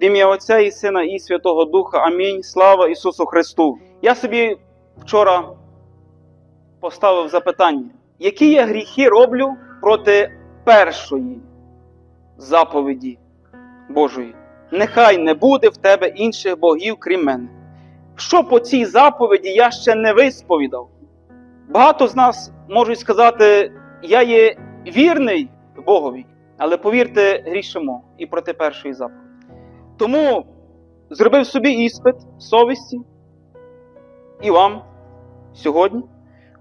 В ім'я Отця і Сина і Святого Духа. Амінь. Слава Ісусу Христу. Я собі вчора поставив запитання, які я гріхи роблю проти першої заповіді Божої. Нехай не буде в тебе інших богів, крім мене. Що по цій заповіді я ще не висповідав? Багато з нас можуть сказати, я є вірний Богові, але повірте, грішимо і проти першої заповіді. Тому зробив собі іспит совісті і вам сьогодні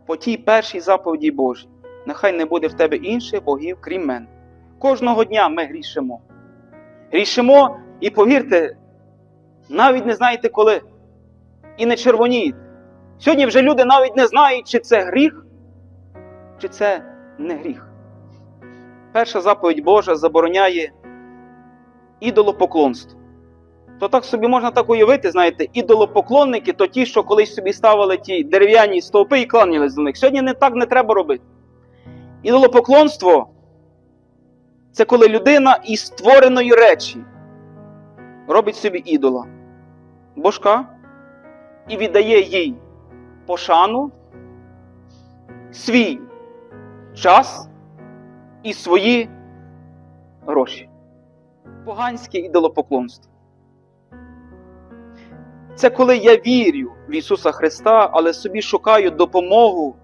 по тій першій заповіді Божій. Нехай не буде в тебе інших богів, крім мене. Кожного дня ми грішимо. Грішимо, і повірте, навіть не знаєте коли. І не червонієте. Сьогодні вже люди навіть не знають, чи це гріх, чи це не гріх. Перша заповідь Божа забороняє ідолопоклонство. То так собі можна так уявити, знаєте, ідолопоклонники то ті, що колись собі ставили ті дерев'яні стовпи і кланялись до них. Сьогодні не так не треба робити. Ідолопоклонство це коли людина із створеної речі робить собі ідола, божка і віддає їй пошану, свій час і свої гроші. Поганське ідолопоклонство. Це коли я вірю в Ісуса Христа, але собі шукаю допомогу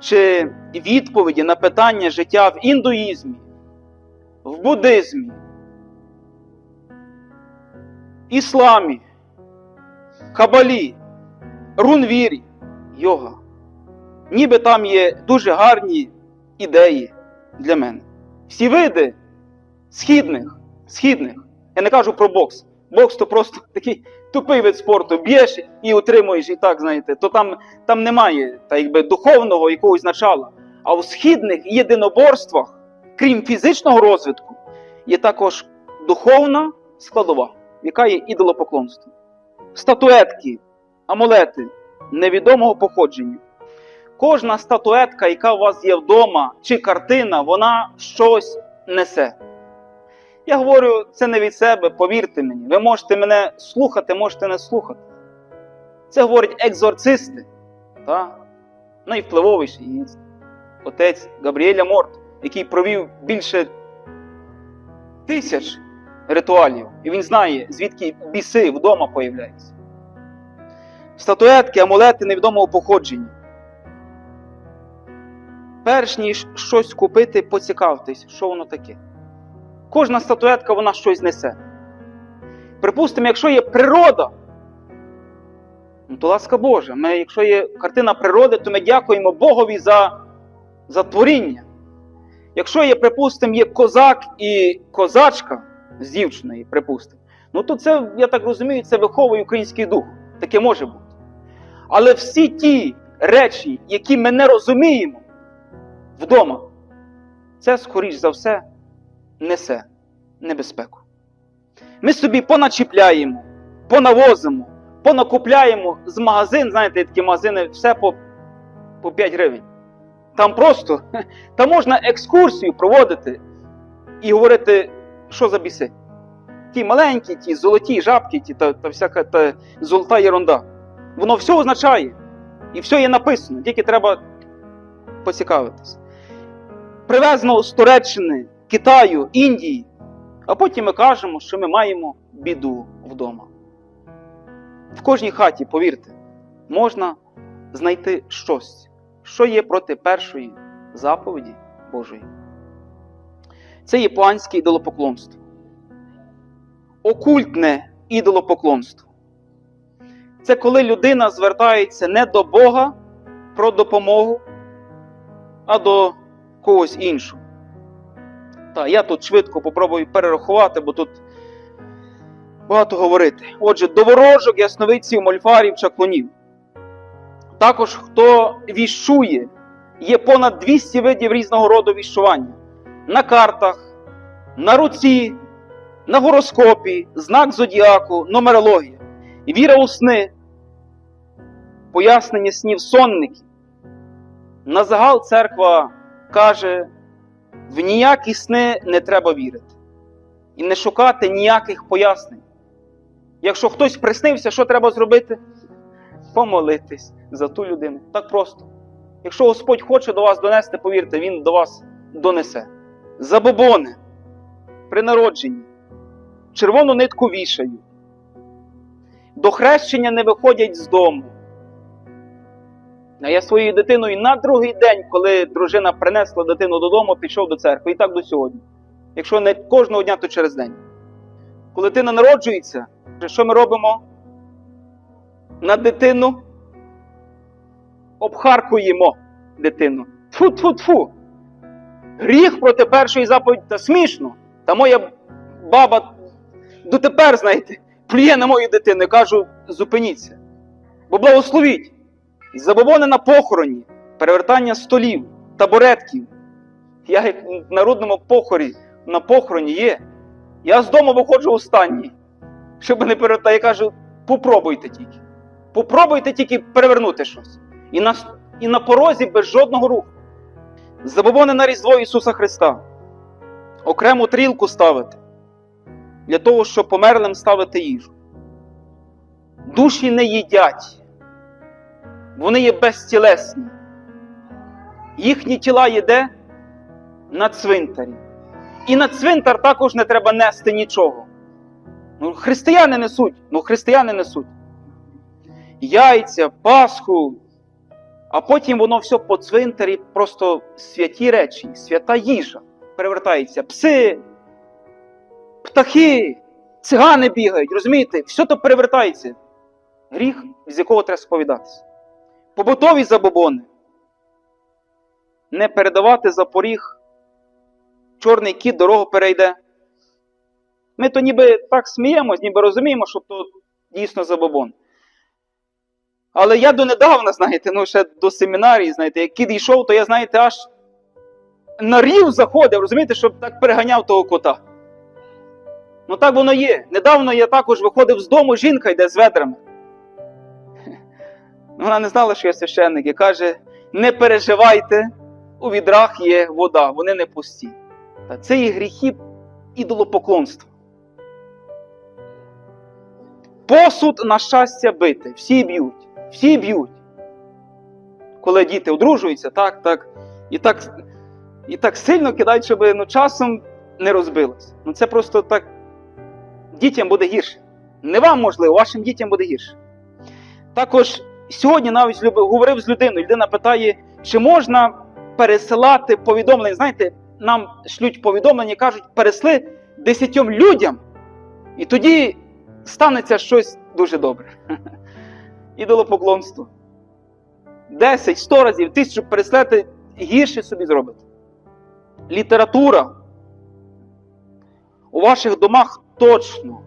чи відповіді на питання життя в індуїзмі, в буддизмі, ісламі, кабалі, рунвірі, йога. Ніби там є дуже гарні ідеї для мене. Всі види східних, східних. Я не кажу про бокс. Бокс то просто такий тупий вид спорту. Б'єш і утримуєш, і так, знаєте, то там там немає та, якби, духовного якогось начала. А у східних єдиноборствах, крім фізичного розвитку, є також духовна складова, яка є ідолопоклонством. Статуетки, амулети невідомого походження. Кожна статуетка, яка у вас є вдома, чи картина, вона щось несе. Я говорю це не від себе, повірте мені. Ви можете мене слухати, можете не слухати. Це говорять екзорцисти, та? найвпливовіший отець Габріеля Морт, який провів більше тисяч ритуалів. І він знає, звідки біси вдома появляються. Статуетки, амулети невідомого походження. Перш ніж щось купити, поцікавтесь, що воно таке. Кожна статуетка вона щось несе. Припустимо, якщо є природа, ну то ласка Божа. Ми, Якщо є картина природи, то ми дякуємо Богові за за творіння. Якщо є, припустимо, є козак і козачка з дівчиною, припустимо, ну то це, я так розумію, це виховує український дух. Таке може бути. Але всі ті речі, які ми не розуміємо вдома, це, скоріш за все, несе небезпеку. Ми собі поначіпляємо, понавозимо, понакупляємо з магазин, знаєте, такі магазини, все по по 5 гривень. Там просто там можна екскурсію проводити і говорити, що за біси. Ті маленькі, ті золоті жабки, ті та, та всяка та золота єрунда. Воно все означає. І все є написано, тільки треба поцікавитись. Привезено з Туреччини Китаю, Індії, а потім ми кажемо, що ми маємо біду вдома. В кожній хаті, повірте, можна знайти щось, що є проти першої заповіді Божої. Це є поганське ідолопоклонство. Окультне ідолопоклонство. Це коли людина звертається не до Бога про допомогу, а до когось іншого. Та, я тут швидко попробую перерахувати, бо тут багато говорити. Отже, до ворожок, ясновидців, мольфарів, чаклунів. Також, хто віщує, є понад 200 видів різного роду віщування. На картах, на руці, на гороскопі, знак зодіаку, нумерологія. Віра у сни, пояснення снів сонників. На загал церква каже в ніякі сни не треба вірити. і не шукати ніяких пояснень. Якщо хтось приснився, що треба зробити? Помолитись за ту людину. Так просто. Якщо Господь хоче до вас донести, повірте, Він до вас донесе. Забобони при народженні, червону нитку вішають, до хрещення не виходять з дому. А я своєю дитиною на другий день, коли дружина принесла дитину додому, пішов до церкви. І так до сьогодні. Якщо не кожного дня, то через день. Коли дитина народжується, що ми робимо? На дитину обхаркуємо дитину. Тфу-тфу-тфу. Гріх проти першої заповіді та смішно. Та моя баба дотепер, знаєте, плює на мою дитину і кажу, зупиніться. Бо благословіть. Забобони на похороні, перевертання столів, табуретків. Я як в народному похорі на похороні є. Я з дому виходжу останній, щоб не перевертати. Я кажу, попробуйте тільки. Попробуйте тільки перевернути щось. І на, і на порозі без жодного руху. Забобони на Різдво Ісуса Христа. Окрему трілку ставити. Для того, щоб померлим ставити їжу. Душі не їдять. Вони є безтілесні. Їхні тіла їде на цвинтарі. І на цвинтар також не треба нести нічого. Ну, християни несуть, ну християни несуть. Яйця, Пасху, а потім воно все по цвинтарі, просто святі речі, свята їжа перевертається. Пси, птахи, цигани бігають, розумієте? Все то перевертається. Гріх, з якого треба сповідатися. Побутові забобони. Не передавати за поріг. Чорний кіт дорогу перейде. Ми то ніби так сміємось, ніби розуміємо, що то дійсно забобон. Але я донедавна, знаєте, ну ще до семінарії, знаєте, як кіт йшов, то я, знаєте, аж на рів заходив, розумієте, щоб так переганяв того кота. Ну так воно є. Недавно я також виходив з дому, жінка йде з ведрами. Вона не знала, що я священник, і каже: не переживайте, у відрах є вода, вони не пусті. Та це є гріхи ідолопоклонства. Посуд на щастя бити. Всі б'ють, всі б'ють. Коли діти одружуються, так, так, і так і так сильно кидають, щоб ну, часом не розбилось. Ну це просто так. Дітям буде гірше. Не вам можливо, вашим дітям буде гірше. Також сьогодні навіть говорив з людиною. Людина питає, чи можна пересилати повідомлення. Знаєте, нам шлють повідомлення кажуть, пересли десятьом людям, і тоді станеться щось дуже добре. Ідолопоклонство. Десять, сто разів, тисячу переслати гірше собі зробити. Література. У ваших домах точно,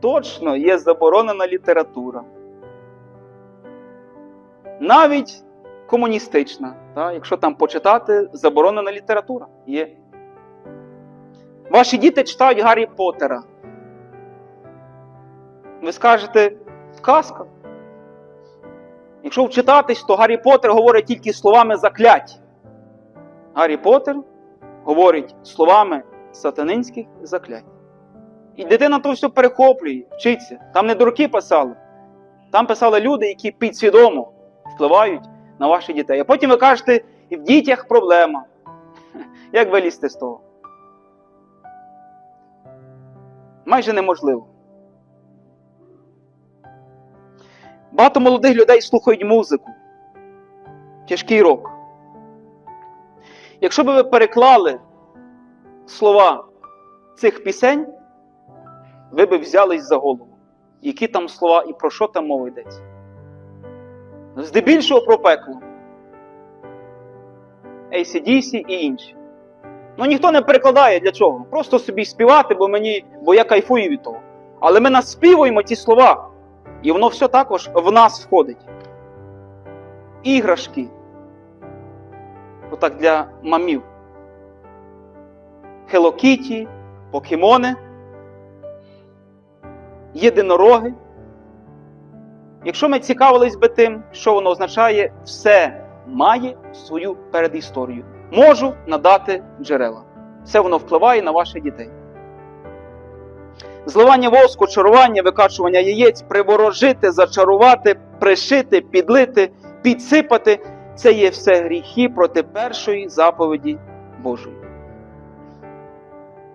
точно є заборонена література. Навіть комуністична, та, якщо там почитати, заборонена література є. Ваші діти читають Гаррі Поттера. Ви скажете, казка. Якщо вчитатись, то Гаррі Поттер говорить тільки словами заклять. Гаррі Поттер говорить словами сатанинських заклять. І дитина то все перехоплює, вчиться. Там не дураки писали. Там писали люди, які підсвідомо впливають на ваших дітей. А потім ви кажете, і в дітях проблема. Як вилізти з того? Майже неможливо. Багато молодих людей слухають музику. Тяжкий рок. Якщо б ви переклали слова цих пісень, ви б взялись за голову. Які там слова і про що там мова йдеться? Здебільшого про пекло. ACDC і інші. Ну ніхто не перекладає для чого. Просто собі співати, бо мені, бо я кайфую від того. Але ми наспівуємо ті слова, і воно все також в нас входить. Іграшки. Отак для мамів. Kitty, покемони, єдинороги. Якщо ми цікавились би тим, що воно означає, все має свою передісторію. Можу надати джерела. Все воно впливає на ваших дітей. Зливання воску, чарування, викачування яєць, приворожити, зачарувати, пришити, підлити, підсипати це є все гріхи проти першої заповіді Божої.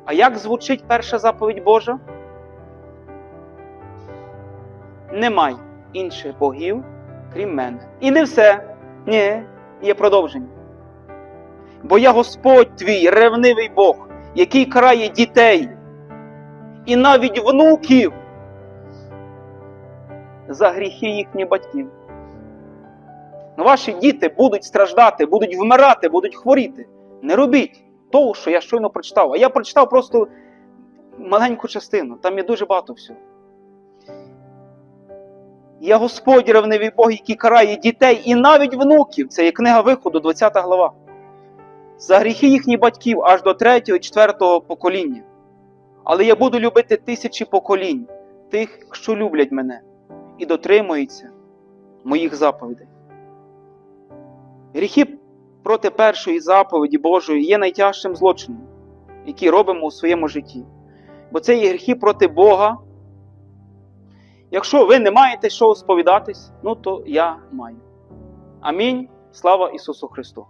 А як звучить перша заповідь Божа? Немає інших богів, крім мене. І не все. Ні, є продовження. Бо я Господь твій, ревнивий Бог, який карає дітей і навіть внуків за гріхи їхніх батьків. Ну, Ваші діти будуть страждати, будуть вмирати, будуть хворіти. Не робіть того, що я щойно прочитав. А я прочитав просто маленьку частину, там є дуже багато всього. Я Господь ревнивий Бог, який карає дітей і навіть внуків. Це є книга виходу, 20 глава. За гріхи їхніх батьків аж до 3 і 4 покоління. Але я буду любити тисячі поколінь тих, що люблять мене і дотримуються моїх заповідей. Гріхи проти першої заповіді Божої є найтяжчим злочином, який робимо у своєму житті. Бо це є гріхи проти Бога. Якщо ви не маєте що сповідатись, ну то я маю. Амінь. Слава Ісусу Христу!